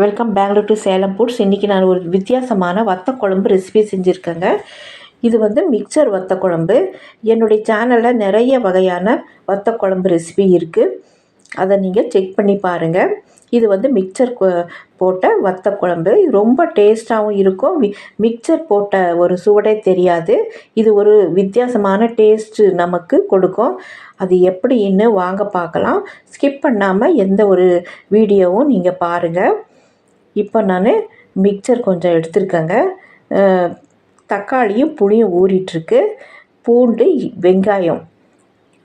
Welcome Bengaluru to Salem foods இன்றைக்கி நான் ஒரு வித்தியாசமான வத்த குழம்பு ரெசிபி செஞ்சுருக்கேங்க. இது வந்து மிக்சர் வத்த குழம்பு. என்னுடைய சேனலில் நிறைய வகையான வத்த குழம்பு ரெசிபி இருக்குது அதை நீங்கள் செக் பண்ணி பாருங்கள் இது வந்து மிக்சர் போட்ட வத்த குழம்பு. ரொம்ப டேஸ்ட்டாகவும் இருக்கும். மி மிக்சர் போட்ட ஒரு சுவடே தெரியாது. இது ஒரு வித்தியாசமான டேஸ்ட்டு நமக்கு கொடுக்கும். அது எப்படின்னு வாங்க பார்க்கலாம். ஸ்கிப் பண்ணாமல் எந்த ஒரு வீடியோவும் நீங்கள் பாருங்கள் இப்போ நான் மிக்சர் கொஞ்சம் எடுத்திருக்கேங்க. தக்காளியும் புளியும் ஊறிட்டுருக்கு. பூண்டு வெங்காயம்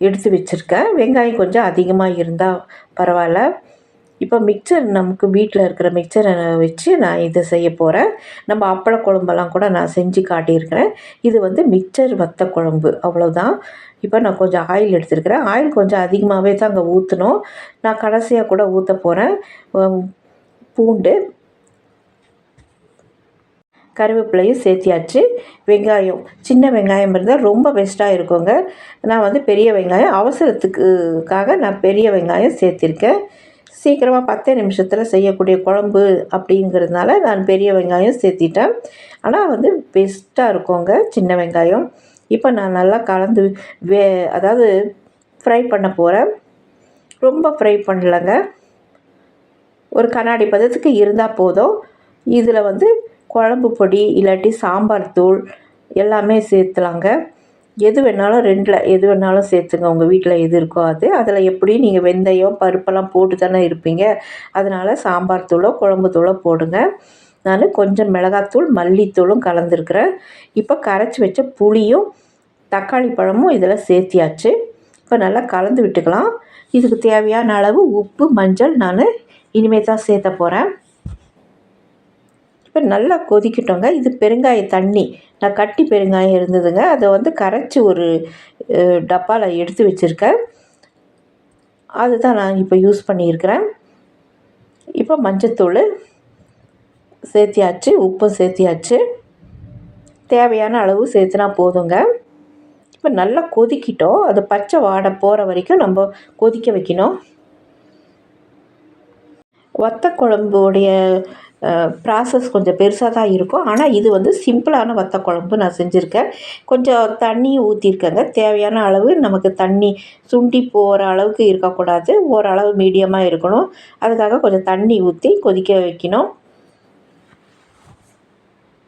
எடுத்து வச்சுருக்கேன். வெங்காயம் கொஞ்சம் அதிகமாக இருந்தால் பரவாயில்ல. இப்போ மிக்சர் நமக்கு வீட்டில் இருக்கிற மிக்சரை வச்சு நான் இதை செய்ய போகிறேன் நம்ம அப்பள குழம்பெல்லாம் கூட நான் செஞ்சு காட்டியிருக்கிறேன். இது வந்து மிக்சர் வத்த குழம்பு அவ்வளோதான் இப்போ நான் கொஞ்சம் ஆயில் எடுத்துருக்கிறேன். ஆயில் கொஞ்சம் அதிகமாகவே தான் அங்கே ஊற்றணும் நான் கடைசியாக கூட ஊற்ற போகிறேன் பூண்டு கருவேப்பிலையும் சேர்த்தியாச்சு. வெங்காயம் சின்ன வெங்காயம் இருந்தால் ரொம்ப பெஸ்ட்டாக இருக்குங்க. நான் வந்து பெரிய வெங்காயம் அவசரத்துக்குக்காக நான் பெரிய வெங்காயம் சேர்த்திருக்கேன். சீக்கிரமாக பத்தே நிமிஷத்தில் செய்யக்கூடிய குழம்பு அப்படிங்கிறதுனால நான் பெரிய வெங்காயம் சேர்த்திட்டேன். ஆனால் வந்து பெஸ்ட்டாக இருக்குங்க சின்ன வெங்காயம். இப்போ நான் நல்லா கலந்து வே அதாவது ஃப்ரை பண்ண போகிறேன் ரொம்ப ஃப்ரை பண்ணலைங்க. ஒரு கண்ணாடி பதத்துக்கு இருந்தால் போதும். இதில் வந்து குழம்பு பொடி இல்லாட்டி சாம்பார் தூள் எல்லாமே சேர்த்துலாங்க. எது வேணாலும் ரெண்டில் எது வேணாலும் சேர்த்துங்க. உங்கள் வீட்டில் எது இருக்கோ அது. அதில் எப்படி நீங்கள் வெந்தயம் பருப்பெல்லாம் போட்டு தானே இருப்பீங்க. அதனால் சாம்பார் தூளோ குழம்பு தூளோ போடுங்க. நான் கொஞ்சம் மிளகாத்தூள் மல்லித்தூளும் கலந்துருக்குறேன். இப்போ கரைச்சி வச்ச புளியும் தக்காளி பழமும் இதில் சேர்த்தியாச்சு. இப்போ நல்லா கலந்து விட்டுக்கலாம். இதுக்கு தேவையான அளவு உப்பு மஞ்சள் நான் இனிமேல் தான் சேர்த்த போகிறேன் இப்போ நல்லா கொதிக்கட்டோங்க இது பெருங்காய தண்ணி. நான் கட்டி பெருங்காயம் இருந்ததுங்க. அதை வந்து கரைச்சி ஒரு டப்பாவில் எடுத்து வச்சுருக்கேன். அதுதான் நான் இப்போ யூஸ் பண்ணியிருக்கிறேன். இப்போ மஞ்சத்தூள் சேர்த்தியாச்சு உப்பும் சேர்த்தியாச்சு. தேவையான அளவு சேர்த்துனா போதுங்க. இப்போ நல்லா கொதிக்கிட்டோம். அது பச்சை வாடை போகிற வரைக்கும் நம்ம கொதிக்க வைக்கணும். வத்த குழம்புடைய ப்ராசஸ் கொஞ்சம் பெருசாக தான் இருக்கும். ஆனால் இது வந்து சிம்பிளான வத்த குழம்பு நான் செஞ்சுருக்கேன். கொஞ்சம் தண்ணி ஊற்றிருக்கேங்க தேவையான அளவு நமக்கு தண்ணி சுண்டி போகிற அளவுக்கு இருக்கக்கூடாது. ஓரளவு மீடியமாக இருக்கணும். அதுக்காக கொஞ்சம் தண்ணி ஊற்றி கொதிக்க வைக்கணும்.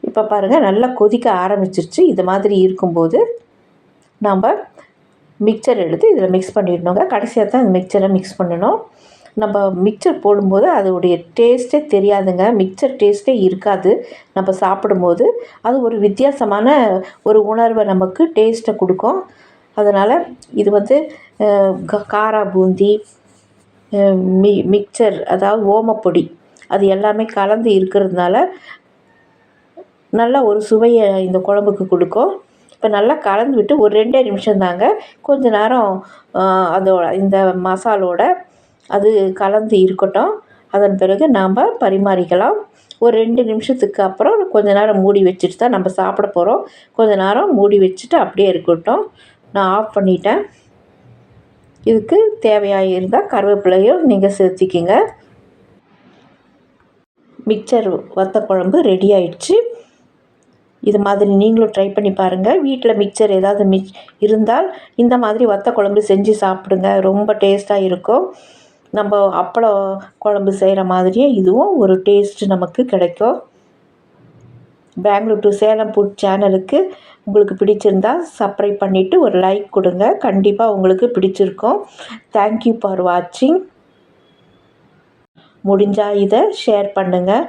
இப்போ பாருங்கள் நல்லா கொதிக்க ஆரம்பிச்சிருச்சு. இது மாதிரி இருக்கும்போது நம்ம மிக்சர் எடுத்து இதில் மிக்ஸ் பண்ணிடணுங்க. கடைசியாக தான் இந்த மிக்சரை மிக்ஸ் பண்ணணும். நம்ம மிக்சர் போடும்போது அதோடைய டேஸ்ட்டே தெரியாதுங்க. மிக்சர் டேஸ்ட்டே இருக்காது. நம்ம சாப்பிடும்போது அது ஒரு வித்தியாசமான ஒரு உணர்வை நமக்கு டேஸ்ட்டை கொடுக்கும். அதனால் இது வந்து காரா பூந்தி மி மிக்சர் அதாவது ஓமப்பொடி அது எல்லாமே கலந்து இருக்கிறதுனால நல்ல ஒரு சுவையை இந்த குழம்புக்கு கொடுக்கும். இப்போ நல்லா கலந்து விட்டு ஒரு ரெண்டே நிமிஷம் தாங்க கொஞ்ச நேரம் அதோட இந்த மசாலோட அது கலந்து இருக்கட்டும். அதன் பிறகு நாம் பரிமாறிக்கலாம். ஒரு ரெண்டு நிமிஷத்துக்கு அப்புறம் கொஞ்ச நேரம் மூடி வச்சுட்டு தான் நம்ம சாப்பிட போகிறோம் கொஞ்ச நேரம் மூடி வச்சுட்டு அப்படியே இருக்கட்டும். நான் ஆஃப் பண்ணிட்டேன். இதுக்கு தேவையாக இருந்தால் கருவேப்பிலையும் நீங்கள் சேர்த்திக்கிங்க. மிக்சர் வத்த குழம்பு ரெடி ஆயிடுச்சு. இது மாதிரி நீங்களும் ட்ரை பண்ணி பாருங்கள் வீட்டில் மிக்சர் ஏதாவது மிச் இருந்தால் இந்த மாதிரி வத்த குழம்பு செஞ்சு சாப்பிடுங்க. ரொம்ப டேஸ்ட்டாக இருக்கும். நம்ம அப்பளம் குழம்பு செய்கிற மாதிரியே இதுவும் ஒரு டேஸ்ட்டு நமக்கு கிடைக்கும். பெங்களூர் டு சேலம் ஃபுட் சேனலுக்கு உங்களுக்கு பிடிச்சிருந்தா சப்ஸ்கிரைப் பண்ணிவிட்டு ஒரு லைக் கொடுங்க. கண்டிப்பாக உங்களுக்கு பிடிச்சிருக்கும். தேங்க்யூ ஃபார் வாட்சிங் முடிஞ்சால் இதை ஷேர் பண்ணுங்கள்